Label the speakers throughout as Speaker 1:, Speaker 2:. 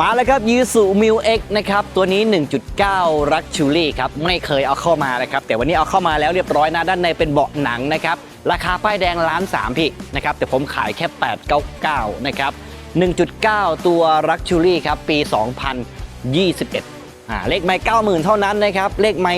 Speaker 1: มาแล้วครับยูสุมิวเอ็กนะครับตัวนี้ 1.9 รักชูรี่ครับไม่เคยเอาเข้ามานะครับแต่วันนี้เอาเข้ามาแล้วเรียบร้อยนะด้านในเป็นเบาะหนังนะครับราคาป้ายแดงล้านสามพี่นะครับแต่ผมขายแค่ 899 นะครับ 1.9 ตัวรักชูรี่ครับปี 2021อ่าเลขไม่90,000 เท่านั้นนะครับเลขไม่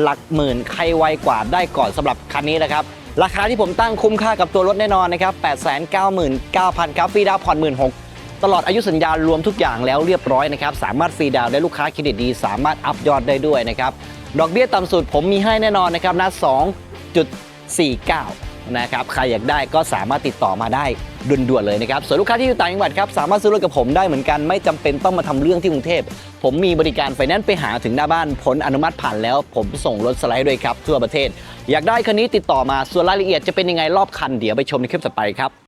Speaker 1: หลักหมื่นใครไวกว่าได้ก่อนสำหรับคันนี้นะครับราคาที่ผมตั้งคุ้มค่ากับตัวรถแน่นอนนะครับ899,000 ครับฟรีดาวน์ผ่อน 16,000 ตลอดอายุสัญญารวมทุกอย่างแล้วเรียบร้อยนะครับ สามารถฟรีดาวน์ได้ลูกค้าเครดิตดี สามารถอัพยอดได้ด้วยนะครับ ดอกเบี้ยต่ำสุดผมมีให้แน่นอนนะครับนะ2.49 นะครับ ใครอยากได้ก็สามารถติดต่อมาได้ด่วนๆเลยนะครับ ส่วนลูกค้าที่อยู่ต่างจังหวัดครับ สามารถซื้อรถกับผมได้เหมือนกัน ไม่จำเป็นต้องมาทำเรื่องที่กรุงเทพ ผมมีบริการไฟแนนซ์ไปหาถึงหน้าบ้าน ผลอนุมัติผ่านแล้ว ผมส่งรถสไลด์ด้วยครับทั่วประเทศ อยากได้คันนี้ติดต่อมา ส่วนรายละเอียดจะเป็นยังไงรอบคันเดี๋ยวไปชมในคลิปต่อไปครับ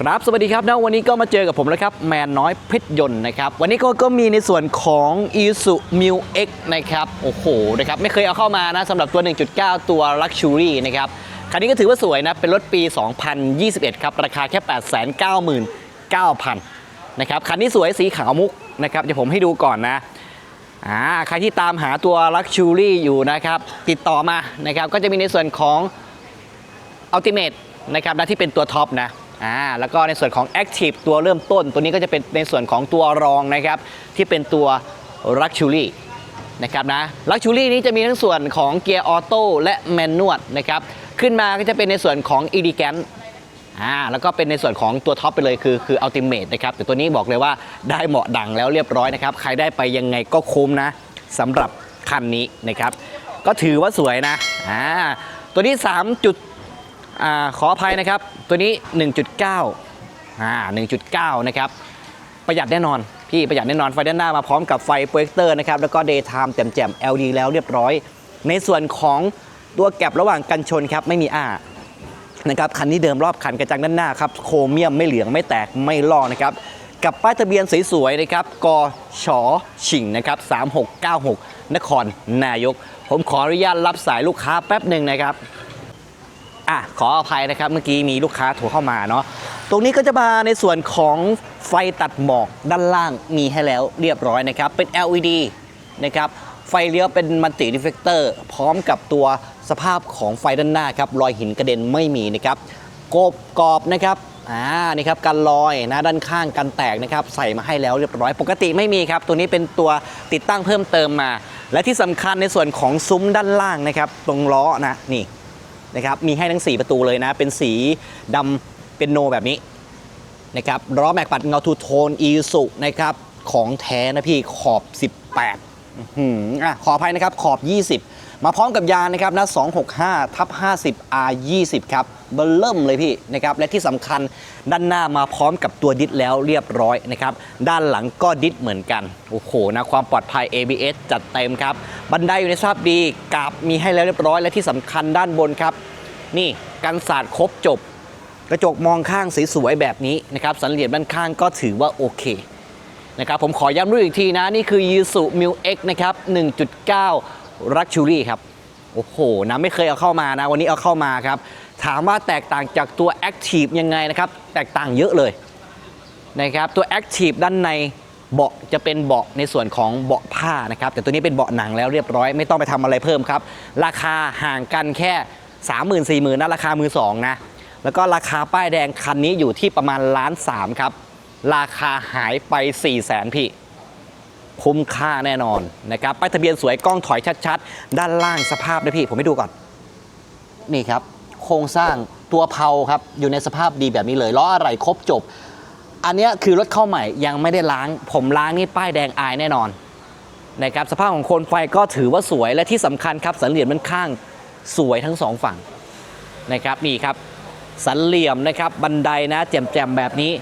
Speaker 1: ครับสวัสดีครับนะวันนี้ก็มาเจอกับผมแล้วครับแมนน้อยเพชรยนต์นะครับวันนี้ก็ก็มีในส่วนของ i s u m i l X นะครับโอ้โหนะครับไม่เคยเอาเข้ามานะสำหรับตัว 1.9 ตัว Luxury นะครับคันนี้ก็ถือว่าสวยนะเป็นรถปี 2021 ครับ ราคาแค่ 899,000นะครับคันนี้สวยสีขาวมุกนะครับเดี๋ยวผมให้ดูก่อนนะอ่าใครที่ตามหาตัว Luxury อยู่นะครับติดต่อมานะครับก็จะมีในส่วนของ Ultimate นะครับนะที่เป็นตัวท็อปนะ อ่าแล้วก็ในส่วนของ Active ตัวเริ่มต้น ตัวนี้ก็จะเป็นในส่วนของตัวรองนะครับที่เป็นตัว Luxury นะครับนะ Luxury นี้จะมีทั้งส่วนของเกียร์ออโต้และแมนนวลนะครับขึ้นมาก็จะเป็นในส่วนของ e l e g a n t อ่าแล้วก็เป็นในส่วนของตัวท็อปไปเลยคือคือ Ultimate นะครับแต่ตัวนี้บอกเลยว่าได้เหมาะดังแล้วเรียบร้อยนะครับ ใครได้ไปยังไงก็คุ้มนะสำหรับคันนี้นะครับ ก็ถือว่าสวยนะอ่าตัวนี้3จุด อ่าขออภัยนะครับ ตัวนี้ 1.9อ่า1.9 นะครับ ประหยัดแน่นอน พี่ประหยัดแน่นอนไฟด้านหน้ามาพร้อมกับไฟโปรเจคเตอร์นะครับ แล้วก็ daytime แจ่มๆ LED แล้วเรียบร้อย ในส่วนของตัวแก็บระหว่างกันชนครับ ไม่มีอ้านะครับคันนี้เดิมรอบคันกระจังด้านหน้าครับโครเมียมไม่เหลืองไม่แตกไม่ลอกนะครับกับป้ายทะเบียนสวยๆนะครับกชชิงนะครับ3696 นครนายก ผมขออนุญาตรับสายลูกค้าแป๊บหนึ่งนะครับ อะขออภัยนะครับเมื่อกี้มีลูกค้าโทรเข้ามาเนาะตรงนี้ก็จะมาในส่วนของไฟตัดหมอกด้านล่างมีให้แล้วเรียบร้อยนะครับ เป็น LED นะครับไฟเลี้ยวเป็นมัลติดิเฟกเตอร์พร้อมกับตัวสภาพของไฟด้านหน้าครับรอยหินกระเด็นไม่มีนะครับกบกรอบนะครับอ่านี่ครับกันรอยนะด้านข้างกันแตกนะครับใส่มาให้แล้วเรียบร้อย ปกติไม่มีครับ ตัวนี้เป็นตัวติดตั้งเพิ่มเติมมา และที่สำคัญในส่วนของซุ้มด้านล่างนะครับ ตรงล้อนะนี่ นะครับมีให้ทั้ง 4 ประตูเลยนะ เป็นสีดำเป็นโนแบบนี้นะครับล้อแม็กปัดเงาทูโทนอีสุนะครับของแท้นะพี่ขอบ 18อะขออภัยนะครับขอบ 20 มาพร้อมกับยางนะครับนะ265ทับ50 R 20 ครับเบลเริ่มเลยพี่นะครับและที่สำคัญด้านหน้ามาพร้อมกับตัวดิสแล้วเรียบร้อยนะครับด้านหลังก็ดิสเหมือนกัน โอ้โหนะความปลอดภัย ABS จัดเต็มครับ บันไดอยู่ในสภาพดีกราบมีให้แล้วเรียบร้อย และที่สำคัญด้านบนครับ นี่กันศาสตร์ครบจบ กระจกมองข้างสวยๆแบบนี้นะครับสันเหลี่ยมด้านข้างก็ถือว่าโอเคนะครับผมขอย้ำรุ่นอีกทีนะ นี่คือ y ี s u m i l X นะครับ 1.9 Luxury ครับ โอ้โหนะไม่เคยเอาเข้ามานะ วันนี้เอาเข้ามาครับ ถามว่าแตกต่างจากตัว Active ยังไงนะครับ แตกต่างเยอะเลยนะครับตัว Active ด้านในเบาะจะเป็นเบาะในส่วนของเบาะผ้านะครับ แต่ตัวนี้เป็นเบาะหนังแล้วเรียบร้อย ไม่ต้องไปทำอะไรเพิ่มครับ ราคาห่างกันแค่ 3 0 0 0 0 4 0 0 0 0นะราคามือสองนะแล้วก็ราคาป้ายแดงคันนี้อยู่ที่ประมาณล้านสามครับ ราคาหายไป4 0 0 0 0 0พี่ คุ้มค่าแน่นอนนะครับป้ายทะเบียนสวยกล้องถอยชัดๆ ด้านล่างสภาพนะพี่ ผมให้ดูก่อน นี่ครับ โครงสร้างตัวเพาครับ อยู่ในสภาพดีแบบนี้เลยล้ออะไรครบจบ อันนี้คือรถเข้าใหม่ยังไม่ได้ล้าง ผมล้างนี่ป้ายแดงอายแน่นอนนะครับสภาพของโคนไฟก็ถือว่าสวยและที่สำคัญครับสันเหลี่ยมด้านข้างสวยทั้งสองฝั่งนะครับนี่ครับสันเหลี่ยมนะครับบันไดนะแจ่มๆแบบนี้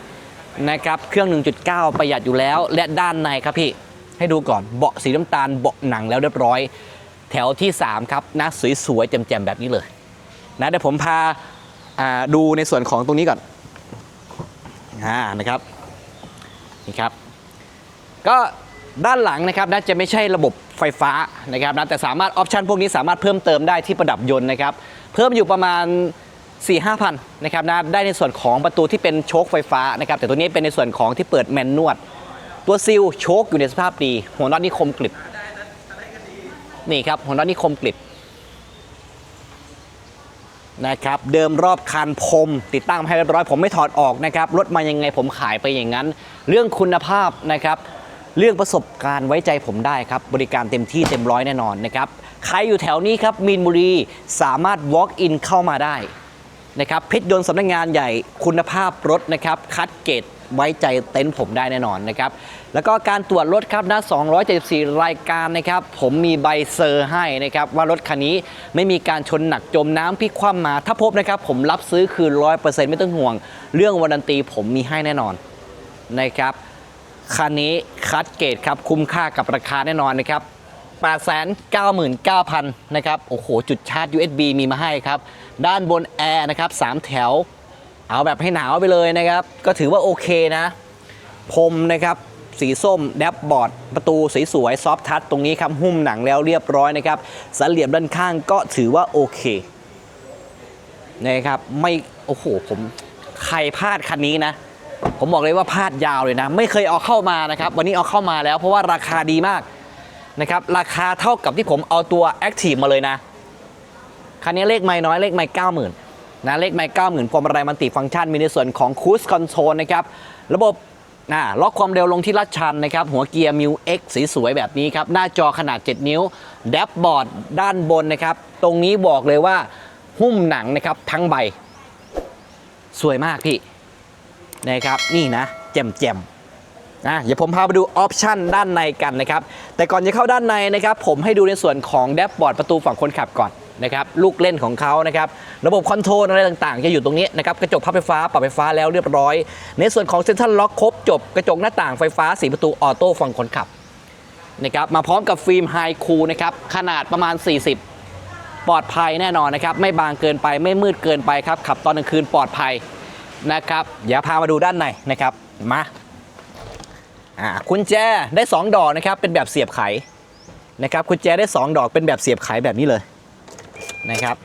Speaker 1: นะครับเครื่อง 1.9 ประหยัดอยู่แล้ว และด้านในครับพี่ ให้ดูก่อนเบาะสีน้ำตาลเบาะหนังแล้วเรียบร้อย แถวที่ 3 ครับนะสวยๆแจ่มๆแบบนี้เลยนะเดี๋ยวผมพาาดูในส่วนของตรงนี้ก่อนอ่านะครับนี่ครับ ก็ด้านหลังนะครับน่าจะไม่ใช่ระบบไฟฟ้านะครับนะแต่สามารถออปชันพวกนี้สามารถเพิ่มเติมได้ที่ประดับยนต์นะครับ เพิ่มอยู่ประมาณ 4 5 0 0 0นะครับนะได้ในส่วนของประตูที่เป็นโชคไฟฟ้านะครับแต่ตัวนี้เป็นในส่วนของที่เปิดแมนนวด ตัวซิลโชคอยู่ในสภาพดี หัวน็อตนี่คมกริบนี่ครับ หัวน็อตนี่คมกริบนะครับเดิมรอบคันพรมติดตั้งมาให้เรียบร้อยผมไม่ถอดออกนะครับรถมายังไงผมขายไปอย่างนั้น เรื่องคุณภาพนะครับ เรื่องประสบการณ์ไว้ใจผมได้ครับ บริการเต็มที่เต็มร้อยแน่นอนนะครับ ใครอยู่แถวนี้ครับมีนบุรีสามารถ walk in เข้ามาได้ นะครับเพชรยนต์สำนักงานใหญ่คุณภาพรถนะครับคัดเกรดไว้ใจเต็นท์ผมได้แน่นอนนะครับ แล้วก็การตรวจรถครับนะ274 รายการนะครับ ผมมีใบเซอร์ให้นะครับ ว่ารถคันนี้ไม่มีการชนหนักจมน้ำพลิกคว่ำมา ถ้าพบนะครับ ผมรับซื้อคืน 100%ไม่ต้องห่วง เรื่องวารันตีผมมีให้แน่นอนนะครับ คันนี้คัดเกรดครับคุ้มค่ากับราคาแน่นอนนะครับ 899,000นะครับ โอ้โห จุดชาร์จ USB มีมาให้ครับ ด้านบนแอร์นะครับ3แถว เอาแบบให้หนาวไปเลยนะครับ ก็ถือว่าโอเคนะ พรมนะครับสีส้มแดบบอร์ด ประตูสวยๆซอฟทัชตรงนี้ครับ หุ้มหนังแล้วเรียบร้อยนะครับสันเหลี่ยมด้านข้างก็ถือว่าโอเคนะครับไม่ โอ้โห ผมใครพลาดคันนี้นะ ผมบอกเลยว่าพลาดยาวเลยนะ ไม่เคยเอาเข้ามานะครับ วันนี้เอาเข้ามาแล้วเพราะว่าราคาดีมาก นะครับราคาเท่ากับที่ผมเอาตัว Active มาเลยนะ คันนี้เลขไม่น้อยเลขไม่เก้าหมื่นนะเลขไม่เก้าหมื่นพวงมาลัยมันติฟังก์ชันมีในส่วนของคูสคอนโซลนะครับระบบนะล็อกความเร็วลงที่ลัดชันนะครับ หัวเกียร์มิวเอ็กสีสวยแบบนี้ครับ หน้าจอขนาด 7 นิ้ว แดชบอร์ดด้านบนนะครับ ตรงนี้บอกเลยว่าหุ้มหนังนะครับทั้งใบ สวยมากพี่นะครับนี่นะแจ่มแจ่ม นะเดี๋ยวผมพาไปดูออปชันด้านในกันนะครับ แต่ก่อนจะเข้าด้านในนะครับผมให้ดูในส่วนของแดชบอร์ดประตูฝั่งคนขับก่อนนะครับลูกเล่นของเขานะครับระบบคอนโทรลอะไรต่างๆ จะอยู่ตรงนี้นะครับกระจกพับไฟฟ้าปรับไฟฟ้าแล้วเรียบร้อย ในส่วนของเซ็นทรัลล็อกครบจบกระจกหน้าต่างไฟฟ้าสีประตูออโต้ฝั่งคนขับนะครับมาพร้อมกับฟิล์มไฮคูลนะครับขนาดประมาณ 40 ปลอดภัยแน่นอนนะครับไม่บางเกินไปไม่มืดเกินไปครับขับตอนกลางคืนปลอดภัยนะครับเดี๋ยวพามาดูด้านในนะครับมา อ่ากุญแจได้ 2 ดอกนะครับเป็นแบบเสียบไขนะครับกุญแจได้ 2 ดอกเป็นแบบเสียบไขแบบนี้เลยนะครับ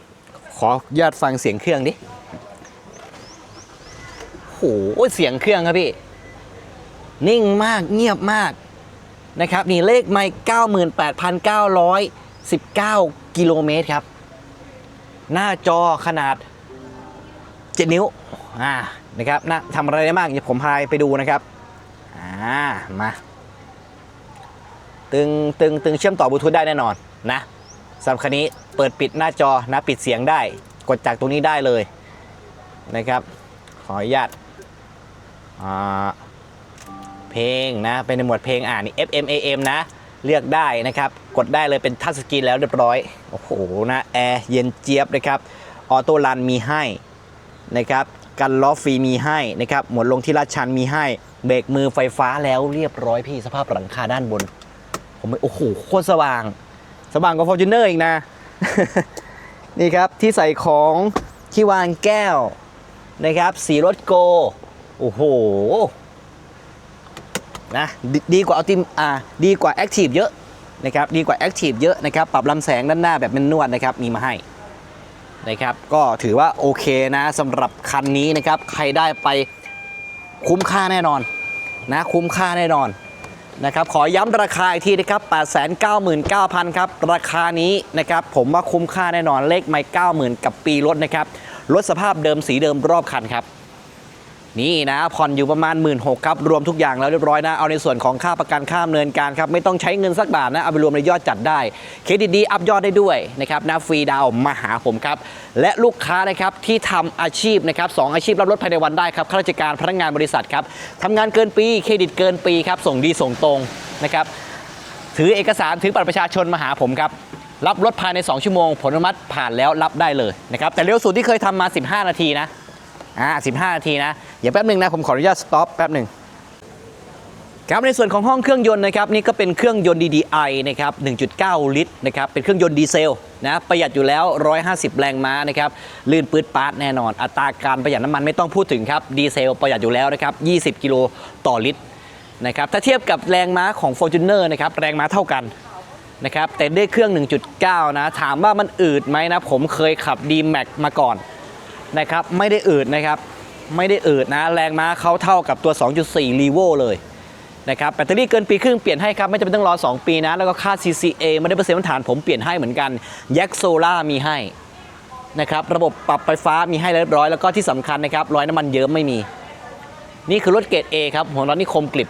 Speaker 1: ขอยอดฟังเสียงเครื่องดิโอ้โหเสียงเครื่องครับพี่ นิ่งมากเงียบมากนะครับนี่เลขไม่98,919 กิโลเมตรครับ หน้าจอขนาด 7 นิ้วอ่านะครับนะทำอะไรได้บ้างเดี๋ยวผมพาไปดูนะครับ อ่ามาตึงตึงตึงเชื่อมต่อบลูทูธได้แน่นอนนะสำหรับคันนี้เปิดปิดหน้าจอนะปิดเสียงได้ กดจากตรงนี้ได้เลยนะครับ ขออนุญาตเพลงนะ เป็นในหมวดเพลงอ่านี่ FM AM นะ เลือกได้นะครับ กดได้เลยเป็นทัชสกรีนแล้วเรียบร้อย โอ้โหนะแอร์เย็นเจี๊ยบนะครับออโต้รันมีให้นะครับกันล้อฟรีมีให้นะครับหมวดลงที่ลาดชันมีให้ เบรกมือไฟฟ้าแล้วเรียบร้อยพี่สภาพหลังคาด้านบน ผมโอ้โหโคตรสว่าง สว่างกว่าฟอร์จูเนอร์อีกนะ นี่ครับที่ใส่ของที่วางแก้วนะครับ สีรถโก โอ้โหนะดดีกว่าอัลติมอ่าดีกว่าแอคทีฟเยอะนะครับดีกว่าแอคทีฟเยอะนะครับ ปรับลำแสงด้านหน้าแบบเป็นนวดนะครับ มีมาให้นะครับ ก็ถือว่าโอเคนะสำหรับคันนี้นะครับ ใครได้ไป คุ้มค่าแน่นอนนะคุ้มค่าแน่นอนนะครับขอย้ำราคาอีกทีนะครับ 899,000 ครับ ราคานี้นะครับผมว่าคุ้มค่าแน่นอนเลขไม่ 90,000 กับปีรถนะครับ รถสภาพเดิมสีเดิมรอบคันครับ นี่นะ ผ่อนอยู่ประมาณ 1 6ื่นครับ รวมทุกอย่างแล้วเรียบร้อยนะ เอาในส่วนของค่าประกันค่าดำเนินการครับ ไม่ต้องใช้เงินสักบาทนะ เอาไปรวมในยอดจัดได้ เครดิตดีอัพยอดได้ด้วยนะครับนะฟรีดาวมาหาผมครับ และลูกค้านะครับที่ทำอาชีพนะครับสองอาชีพรับรถภายในวันได้ครับข้าราชการพนักงานบริษัทครับทำงานเกินปีเครดิตเกินปีครับส่งดีส่งตรงนะครับถือเอกสารถือบัตรประชาชนมาหาผมครับรับรถภายใน 2 ชั่วโมง ผลอนุมัติผ่านแล้วรับได้เลยนะครับแต่เร็วสุดที่เคยทำมา 15 นาทีนะ อ่า15นาทีนะเดี๋ยวแป๊บหนึ่งนะผมขออนุญาตสต็อปแป๊บหนึ่งครับในส่วนของห้องเครื่องยนต์นะครับนี่ก็เป็นเครื่องยนต์ DDI นะครับ 1.9 ลิตรนะครับเป็นเครื่องยนต์ดีเซลนะประหยัดอยู่แล้ว 150 แรงม้านะครับลื่นปืดปาร์ตแน่นอน อัตราการประหยัดน้ำมันไม่ต้องพูดถึงครับดีเซลประหยัดอยู่แล้วนะครับ 20 กิโลต่อลิตรนะครับถ้าเทียบกับแรงม้าของ Fortuner นะครับแรงม้าเท่ากันนะครับแต่ด้วยเครื่อง 1.9 นะถามว่ามันอืดไหมนะผมเคยขับ D-Max มาก่อน นะครับไม่ได้อืดนะครับไม่ได้อืดนะแรงม้าเขาเท่ากับตัว 2.4 r e v o เลยนะครับแบตเตอรี่เกินปีครึ่งเปลี่ยนให้ครับ ไม่จำเป็นต้องรอ 2 ปีนะ แล้วก็ค่า CCA ไม่ได้เปอร์เซ็นต์พื้นฐานผมเปลี่ยนให้เหมือนกันแยกโซล่ามีให้นะครับระบบปรับไฟฟ้ามีให้เรียบร้อย แล้วก็ที่สำคัญนะครับรอยน้ำมันเยิ้มไม่มี นี่คือรถเกรด A ครับหัวน็อตนี่คมกริบ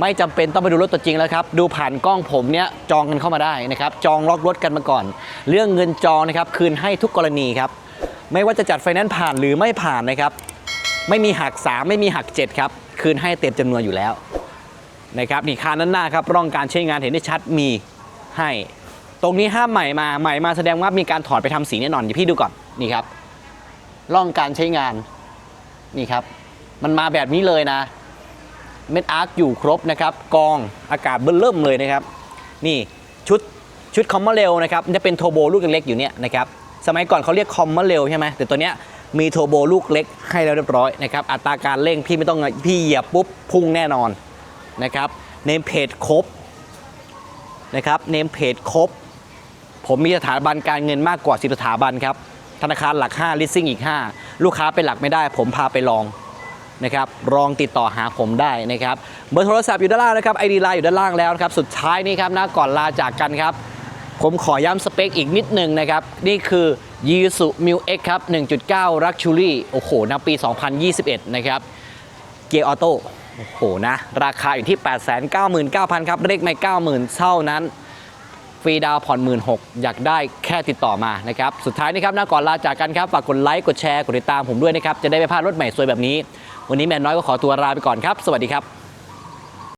Speaker 1: ไม่จำเป็นต้องไปดูรถตัวจริงแล้วครับ ดูผ่านกล้องผมเนี่ยจองกันเข้ามาได้นะครับ จองล็อกรถกันมาก่อน เรื่องเงินจองนะครับคืนให้ทุกกรณีครับ ไม่ว่าจะจัดไฟแนนซ์ผ่านหรือไม่ผ่านนะครับ ไม่มีหัก 3 ไม่มีหัก 7 ครับ คืนให้เต็มจำนวนอยู่แล้วนะครับนี่คานด้านหน้าครับร่องการใช้งานเห็นได้ชัดมีให้ ตรงนี้ห้ามใหม่มาใหม่มาแสดงว่ามีการถอดไปทำสีแน่นอนเดี๋ยวพี่ดูก่อนนี่ครับร่องการใช้งานนี่ครับ มันมาแบบนี้เลยนะเม็ดอาร์คอยู่ครบนะครับ กองอากาศเบิ่มเริ่มเลยนะครับ นี่ชุดชุดคอมมาเรลนะครับจะเป็นโทโบลูกเล็กๆอยู่เนี่ยนะครับ สมัยก่อนเขาเรียกคอมมาเรลใช่ไหมแต่ตัวเนี้ยมีโทโบลูกเล็กให้แล้วเรียบร้อยนะครับอัตราการเร่งพี่ไม่ต้องพี่เหยียบปุ๊บพุ่งแน่นอนนะครับเนมเพจครบนะครับเนมเพจครบ ผมมีสถาบันการเงินมากกว่า 10 สถาบันครับธนาคารหลัก5ลิสซิ่งอีก 5 ลูกค้าเป็นหลักไม่ได้ ผมพาไปลองนะครับลองติดต่อหาผมได้นะครับเบอร์โทรศัพท์อยู่ด้านล่างนะครับไอดีไลน์อยู่ด้านล่างแล้วนะครับสุดท้ายนี้ครับนะก่อนลาจากกันครับ ผมขอย้ำสเปคอีกนิดนึงนะครับ นี่คือ y i s u m i l X ครับ 1.9 Luxury โอ้โหนะปี 2021 นะครับ เกียร์ออโต้โอ้โหนะ ราคาอยู่ที่ 899,000 ครับ เลขไม่ 90,000 เท่านั้น ฟรีดาวผ่อนหมื่นอยากได้แค่ติดต่อมานะครับ สุดท้ายนะครับนะก่อนลาจากกันครับ ฝากกดไลค์ กดแชร์ กดติดตามผมด้วยนะครับ จะได้ไม่พลาดรถใหม่สวยแบบนี้ วันนี้แมนน้อยก็ขอตัวลาไปก่อนครับ สวัสดีครับ